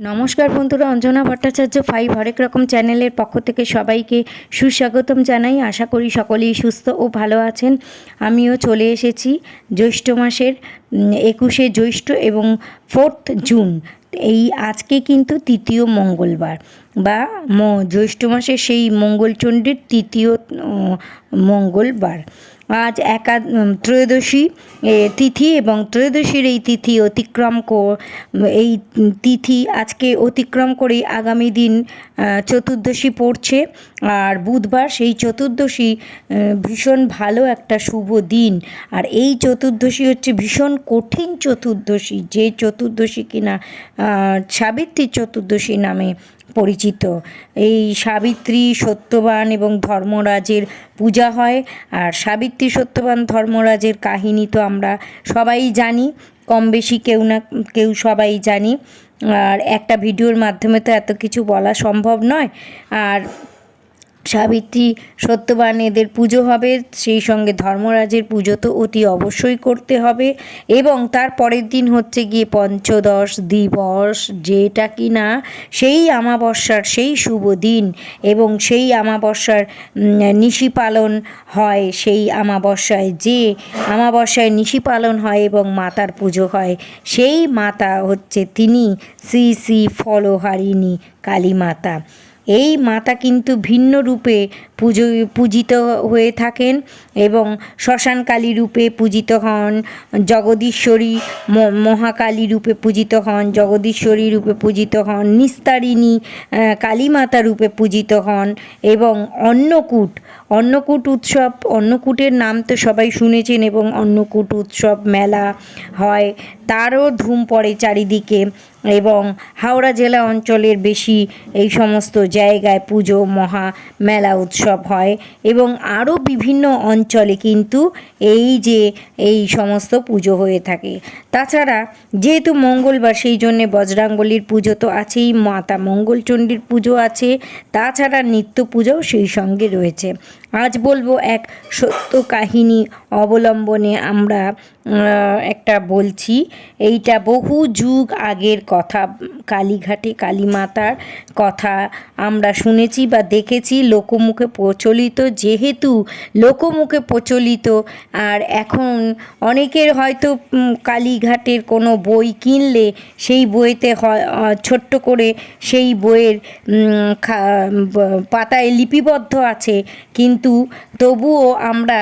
নমস্কার বন্ধুরা, অঞ্জনা ভট্টাচার্য ফাইভ হরেক রকম চ্যানেলের পক্ষ থেকে সবাইকে সুস্বাগতম জানাই। আশা করি সকলেই সুস্থ ও ভালো আছেন। আমিও চলে এসেছি জ্যৈষ্ঠ মাসের একুশে জ্যৈষ্ঠ এবং ফোর্থ জুন এই আজকে কিন্তু তৃতীয় মঙ্গলবার। বা ম- জ্যৈষ্ঠ মাসে সেই মঙ্গলচণ্ডীর তৃতীয় মঙ্গলবার। আজ একা ত্রয়োদশী তিথি এবং ত্রয়োদশীর এই তিথি অতিক্রম এই তিথি আজকে অতিক্রম করে আগামী দিন চতুর্দশী পড়ছে। আর বুধবার সেই চতুর্দশী ভীষণ ভালো একটা শুভ দিন। আর এই চতুর্দশী হচ্ছে ভীষণ কঠিন চতুর্দশী। যে চতুর্দশী কিনা সাবিত্রী চতুর্দশী নামে পরিচিত। এই সাবিত্রী সত্যবান এবং ধর্মরাজের পূজা হয়। আর সাবিত্রী সত্যবান, ধর্মরাজের কাহিনী তো আমরা সবাই জানি, কম বেশি কেউ না, কেউ সবাই জানি। আর একটা ভিডিওর মাধ্যমে তো এত কিছু বলা সম্ভব নয়। আর সাবিত্রী সত্যবান এদের পুজো হবে, সেই সঙ্গে ধর্মরাজের পুজো তো অতি অবশ্যই করতে হবে। এবং তার পরের দিন হচ্ছে গিয়ে পঞ্চদশ দিবস, যেটা কি না সেই আমাবস্যার সেই শুভ দিন এবং সেই আমাবস্যার নিশি পালন হয় সেই আমাবস্যায়। যে আমাবস্যায় নিশি পালন হয় এবং মাতার পুজো হয়, সেই মাতা হচ্ছে তিনি শ্রী শ্রী ফলহারিণী কালী মাতা এই মাতা কিন্তু ভিন্ন রূপে পুজো পূজিত হয়ে থাকেন এবং শ্মশানকালী রূপে পূজিত হন জগদীশ্বরী মহাকালী রূপে পূজিত হন জগদীশ্বরী রূপে পূজিত হন নিস্তারিণী আহ, কালী মাতা রূপে পূজিত হন এবং অন্নকূট অন্নকূট উৎসব অন্নকূটের নাম তো সবাই শুনেছেন এবং অন্নকূট উৎসব মেলা হয় তারও ধুম পড়ে চারিদিকে এবং হাওড়া জেলা অঞ্চলের বেশি এই সমস্ত জায়গায় পুজো মহা মেলা উৎসব হয় এবং আরও বিভিন্ন অঞ্চলে কিন্তু এই যে এই সমস্ত পুজো হয়ে থাকে। তাছাড়া যেহেতু মঙ্গলবার, সেই জন্যে বজরাঙ্গলির পুজো তো আছেই, মাতা মঙ্গলচণ্ডীর পুজো আছে, তাছাড়া নিত্য পুজোও সেই সঙ্গে রয়েছে। আজ বলব এক সত্য কাহিনী অবলম্বনে আমরা একটা বলছি। এইটা বহু যুগ আগের কথা, কালীঘাটে কালীমাতার কথা আমরা শুনেছি বা দেখেছি। লোকমুখে প্রচলিত, যেহেতু লোকমুখে প্রচলিত, আর এখন অনেকের হয়তো কালীঘাটের কোনো বই কিনলে সেই বইতে ছোট্ট করে সেই বইয়ের পাতায় লিপিবদ্ধ আছে। কিন্তু তবুও আমরা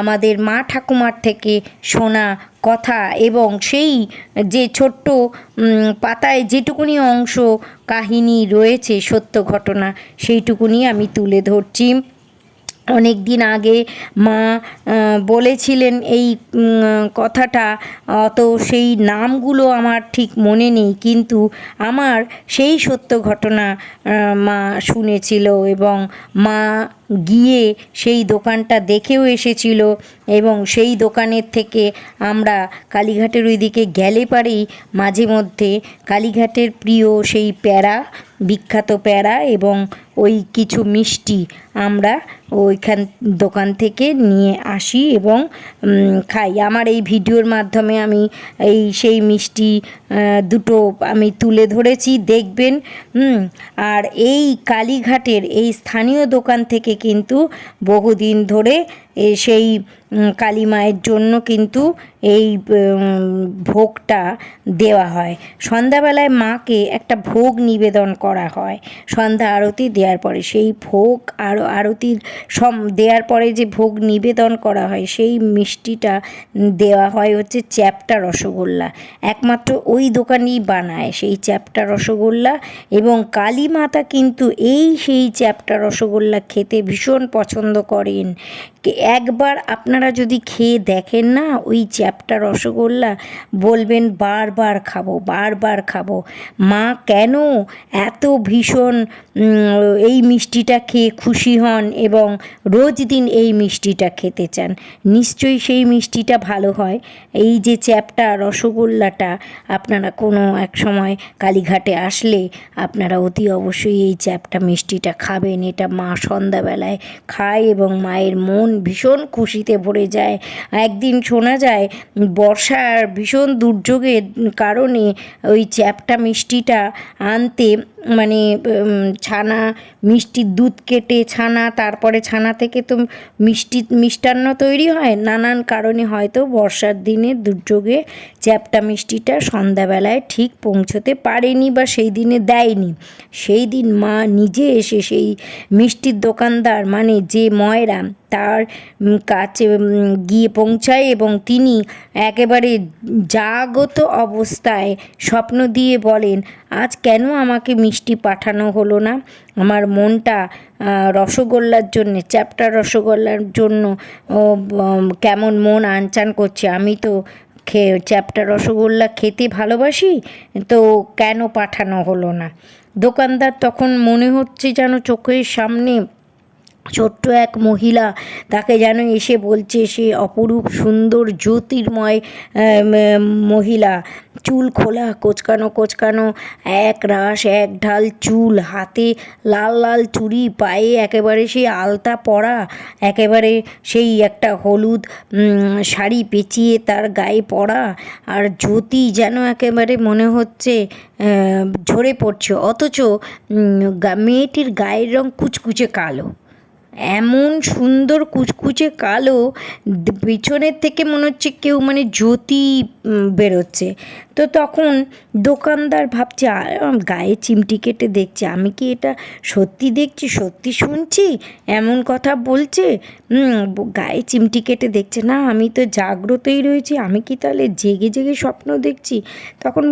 আমাদের মা ঠাকুমার থেকে শোনা কথা এবং সেই যে ছোট্ট পাতায় যেটুকুনি অংশ কাহিনী রয়েছে সত্য ঘটনা, সেইটুকুনি আমি তুলে ধরছি। অনেক দিন আগে মা বলেছিলেন এই কথাটা, অত সেই নামগুলো আমার ঠিক মনে নেই, কিন্তু আমার সেই সত্য ঘটনা মা শুনেছিল এবং মা গিয়ে সেই দোকানটা দেখেও এসেছিল এবং সেই দোকানের থেকে আমরা কালীঘাটের ওইদিকে গেলে পারেই মাঝে মধ্যে কালীঘাটের প্রিয় সেই প্যারা বিখ্যাত প্যারা এবং ওই কিছু মিষ্টি আমরা ওইখান দোকান থেকে নিয়ে আসি এবং খাই। আমার এই ভিডিওর মাধ্যমে আমি এই সেই মিষ্টি দুটো আমি তুলে ধরেছি, দেখবেন আর এই কালীঘাটের এই স্থানীয় দোকান থেকে কিন্তু বহুদিন ধরে সেই কালী মায়ের জন্য কিন্তু এই ভোগটা দেওয়া হয়। সন্ধ্যাবেলায় মাকে একটা ভোগ নিবেদন করা হয়। সন্ধ্যা আরতি দেওয়ার পরে সেই ভোগ আর, আরতির সম, দেওয়ার পরে যে ভোগ নিবেদন করা হয়, সেই মিষ্টিটা দেওয়া হয় হচ্ছে চ্যাপটা রসগোল্লা। একমাত্র ওই দোকানেই বানায় সেই চ্যাপটা রসগোল্লা এবং কালী মাতা কিন্তু এই সেই চ্যাপটা রসগোল্লা খেতে ভীষণ পছন্দ করেন। একবার আপনারা যদি খেয়ে দেখেন না, ওই চ্যাপটা রসগোল্লা, বলবেন বারবার খাব বারবার খাব। মা কেন এত ভীষণ এই মিষ্টিটা খেয়ে খুশি হন এবং রোজ দিন এই মিষ্টিটা খেতে চান? নিশ্চয়ই সেই মিষ্টিটা ভালো হয়। এই যে চ্যাপটা রসগোল্লাটা, আপনারা কোনো এক সময় কালীঘাটে আসলে আপনারা অতি অবশ্যই এই চ্যাপটা মিষ্টিটা খাবেন। এটা মা সন্ধ্যাবেলায় খায় এবং মায়ের মন ভীষণ খুশিতে ভরে যায়। একদিন শোনা যায়, বর্ষার ভীষণ দুর্যোগের কারণে ওই চ্যাপটা মিষ্টিটা আনতে মানে ছানা মিষ্টির দুধ কেটে ছানা, তারপরে ছানা থেকে তো মিষ্টি, মিষ্টান্ন তৈরি হয়। নানান কারণে হয়তো বর্ষার দিনে দুর্যোগে চ্যাপটা মিষ্টিটা সন্ধ্যাবেলায় ঠিক পৌঁছতে পারেনি বা সেই দিনে দেয়নি। সেই দিন মা নিজে এসে সেই মিষ্টির দোকানদার মানে যে ময়রা, তার কাছে গিয়ে পৌঁছায় এবং তিনি একেবারে জাগত অবস্থায় স্বপ্ন দিয়ে বলেন আজ কেন আমাকে মিষ্টি পাঠানো হলো না? আমার মনটা রসগোল্লার জন্য, চ্যাপ্টার রসগোল্লার জন্য কেমন মন আনচান করছে? আমি তো খে চ্যাপ্টা রসগোল্লা খেতে ভালোবাসি, তো কেন পাঠানো হলো না? দোকানদার তখন মনে হচ্ছে যেন চোখের সামনে ছোট্ট এক মহিলা তাকে যেন এসে বলছে, সে অপরূপ সুন্দর জ্যোতির্ময় মহিলা। চুল খোলা, কোচকানো কোচকানো, এক রাস এক ঢাল চুল, হাতে লাল লাল চুড়ি, পায়ে একেবারে সেই আলতা পরা, একেবারে সেই একটা হলুদ শাড়ি পেঁচিয়ে তার গায়ে পরা। আর জ্যোতি যেন একেবারে মনে হচ্ছে ঝরে পড়ছে। অথচ মেয়েটির গায়ের রং কুচকুচে কালো। এমন সুন্দর কুচকুচে কালো পিছনের থেকে মনে হচ্ছে কেউ মানে জ্যোতি বেরোচ্ছে। তো তখন দোকানদার ভাবছে গায়ে চিমটি কেটে দেখছে, আমি কি এটা সত্যি দেখছি, সত্যি শুনছি? এমন কথা বলছে? গায়ে চিমটি কেটে দেখছে, না, আমি তো জাগ্রতই রয়েছি, আমি কি তাহলে জেগে জেগে স্বপ্ন দেখছি? তখন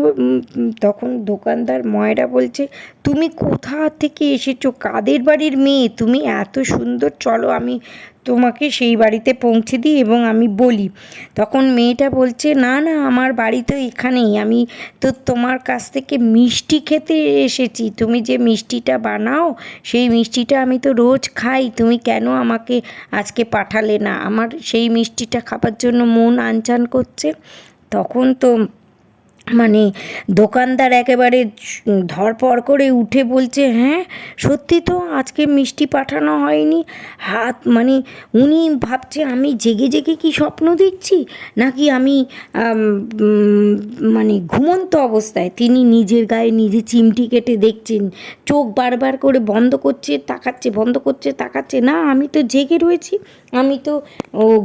তখন দোকানদার ময়রা বলছে, তুমি কোথা থেকে এসেছ? কাদের বাড়ির মেয়ে? তুমি এত সুন্দর চলো আমি তোমাকে সেই বাড়িতে পৌঁছে দিই এবং আমি বলি। তখন মেয়েটা বলছে, না না, আমার বাড়ি তো এখানেই। আমি তো তোমার কাছ থেকে মিষ্টি খেতে এসেছি। তুমি যে মিষ্টিটা বানাও, সেই মিষ্টিটা আমি তো রোজ খাই। তুমি কেন আমাকে আজকে পাঠালে না? আমার সেই মিষ্টিটা খাবার জন্য মন আনচান করছে। তখন তো মানে দোকানদার একেবারে ধরপড় করে উঠে বলছে হ্যাঁ সত্যি তো আজকে মিষ্টি পাঠানো হয়নি। হাত মানে উনি ভাবছে আমি জেগে জেগে কি স্বপ্ন দেখছি? নাকি আমি মানে ঘুমন্ত অবস্থায়? তিনি নিজের গায়ে নিজে চিমটি কেটে দেখছেন। চোখ বারবার করে বন্ধ করছে, তাকাচ্ছে, বন্ধ করছে, তাকাচ্ছে। না, আমি তো জেগে রয়েছি। আমি তো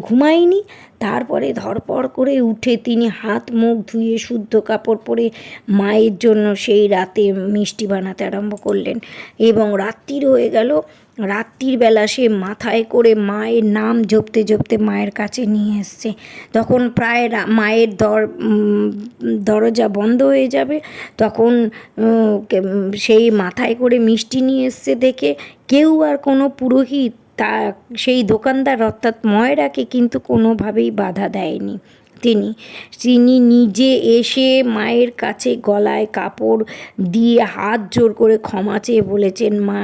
ঘুমাইনি। তারপরে ধরপড় করে উঠে তিনি হাত মুখ ধুয়ে শুদ্ধ কাপড় পরে মায়ের জন্য সেই রাতে মিষ্টি বানাতে আরম্ভ করলেন। এবং রাত্রির হয়ে গেল। রাত্রির বেলা সে মাথায় করে মায়ের নাম জপতে জপতে মায়ের কাছে নিয়ে এসছে। তখন প্রায় মায়ের দর দরজা বন্ধ হয়ে যাবে। তখন সেই মাথায় করে মিষ্টি নিয়ে এসছে দেখে কেউ আর কোনো পুরোহিত তা সেই দোকানদার অর্থাৎ ময়রাকে কিন্তু কোনোভাবেই বাধা দেয়নি। তিনি তিনি নিজে এসে মায়ের কাছে গলায় কাপড় দিয়ে হাত জোর করে ক্ষমা চেয়ে বলেছেন, মা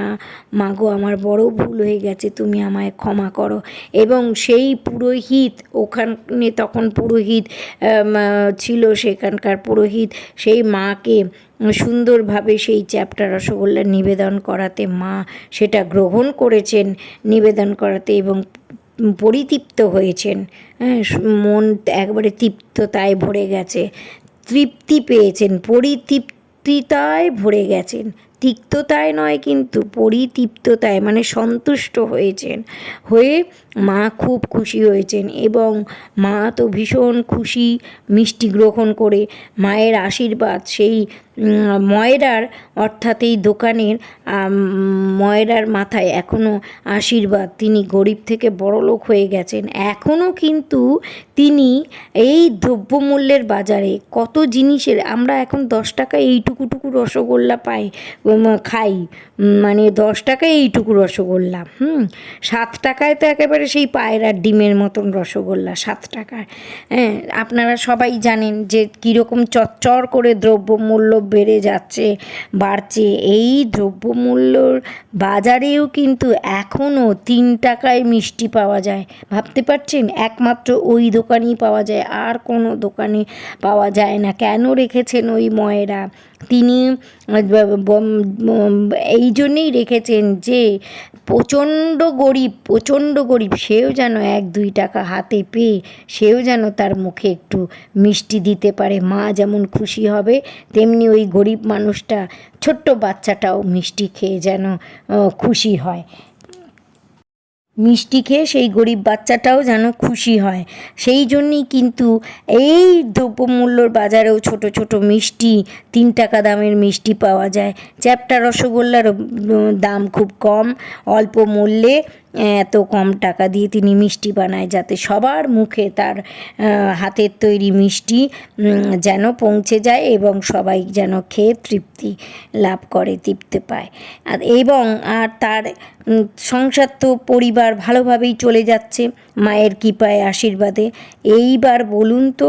মা গো, আমার বড় ভুল হয়ে গেছে, তুমি আমায় ক্ষমা করো। এবং সেই পুরোহিত, ওখানে তখন পুরোহিত ছিল সেখানকার পুরোহিত, সেই মাকে সুন্দরভাবে সেই চ্যাপ্টার রসগোল্লা নিবেদন করাতে মা সেটা গ্রহণ করেছেন, নিবেদন করাতে এবং পরিতৃপ্ত হয়েছেন। হ্যাঁ মন একবারে তৃপ্ততায় ভরে গেছে, তৃপ্তি পেয়েছেন, পরিতৃপ্তিতায় ভরে গেছেন। তিক্ততায় নয় কিন্তু পরিতৃপ্ততায় মানে সন্তুষ্ট হয়েছেন। হয়ে মা খুব খুশি হয়েছেন এবং মা তো ভীষণ খুশি মিষ্টি গ্রহণ করে। মায়ের আশীর্বাদ, সেই ময়রার অর্থাৎ এই দোকানের ময়রার মাথায় এখনও আশীর্বাদ। তিনি গরিব থেকে বড়লোক হয়ে গেছেন। এখনও কিন্তু তিনি এই দ্রব্যমূল্যের বাজারে কত জিনিসের, আমরা এখন দশ টাকা এইটুকুটুকু রসগোল্লা পাই খাই মানে দশ টাকায় এইটুকু রসগোল্লা, হুম? সাত টাকায় তো একেবারে সেই পায়রার ডিমের মতন রসগোল্লা সাত টাকার। হ্যাঁ আপনারা সবাই জানেন যে কীরকম চচ্চর করে দ্রব্যমূল্য বেড়ে যাচ্ছে, বাড়ছে। এই দ্রব্যমূল্যর বাজারেও কিন্তু এখনও তিন টাকায় মিষ্টি পাওয়া যায়। ভাবতে পারছেন? একমাত্র ওই দোকানেই পাওয়া যায়, আর কোনো দোকানে পাওয়া যায় না। কেন রেখেছেন ওই ময়রা? তিনি এই জন্যেই রেখেছেন যে প্রচণ্ড গরিব প্রচণ্ড গরিব, সেও যেন এক দুই টাকা হাতে পেয়ে, সেও যেন তার মুখে একটু মিষ্টি দিতে পারে, মা যেমন খুশি হবে, তেমনি ওই গরিব মানুষটা, ছোট্ট বাচ্চাটাও মিষ্টি খেয়ে যেন খুশি হয়। মিষ্টি খেয়ে সেই গরিব বাচ্চাটাও যেন খুশি হয়। সেই জন্যই কিন্তু এই দ্রব্যমূল্যর বাজারেও ছোট ছোট মিষ্টি, তিন টাকা দামের মিষ্টি পাওয়া যায়। চ্যাপ্টা রসগোল্লার দাম খুব কম, অল্প মূল্যে এত কম টাকা দিয়ে তিনি মিষ্টি বানায় যাতে সবার মুখে তার হাতের তৈরি মিষ্টি যেন পৌঁছে যায় এবং সবাই যেন খেয়ে তৃপ্তি লাভ করে, তৃপ্তি পায়। আর এবং, আর তার সংসার তো পরিবার ভালোভাবেই চলে যাচ্ছে মায়ের কৃপায় আশীর্বাদে। এইবার বলুন তো,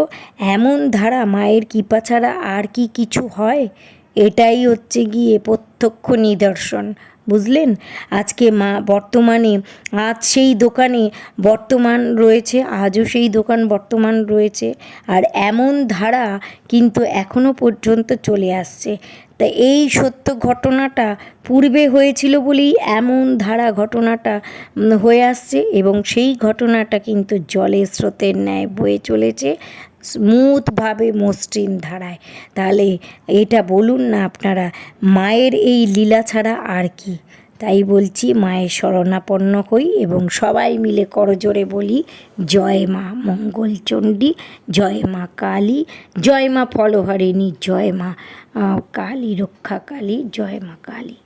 এমন ধারা মায়ের কৃপা ছাড়া আর কি কিছু হয়? এটাই হচ্ছে গিয়ে প্রত্যক্ষ নিদর্শন। বুঝলেন? আজকে মা বর্তমানে, আজ সেই দোকানে বর্তমান রয়েছে, আজও সেই দোকান বর্তমান রয়েছে, আর এমন ধারা কিন্তু এখনও পর্যন্ত চলে আসছে। তা এই সত্য ঘটনাটা পূর্বে হয়েছিল বলেই এমন ধারা ঘটনাটা হয়ে আসছে এবং সেই ঘটনাটা কিন্তু জলের স্রোতের ন্যায় বয়ে চলেছে। স্মুথভাবে মসৃণ ধারায়। তাহলে এটা বলুন না আপনারা, মায়ের এই লীলা ছাড়া আর কি? তাই বলছি মায়ের শরণাপন্ন হই এবং সবাই মিলে করজোরে বলি, জয় মা মঙ্গলচণ্ডী, জয় মা কালী, জয় মা ফলহারিণী, জয় মা কালী রক্ষা কালী জয় মা কালী।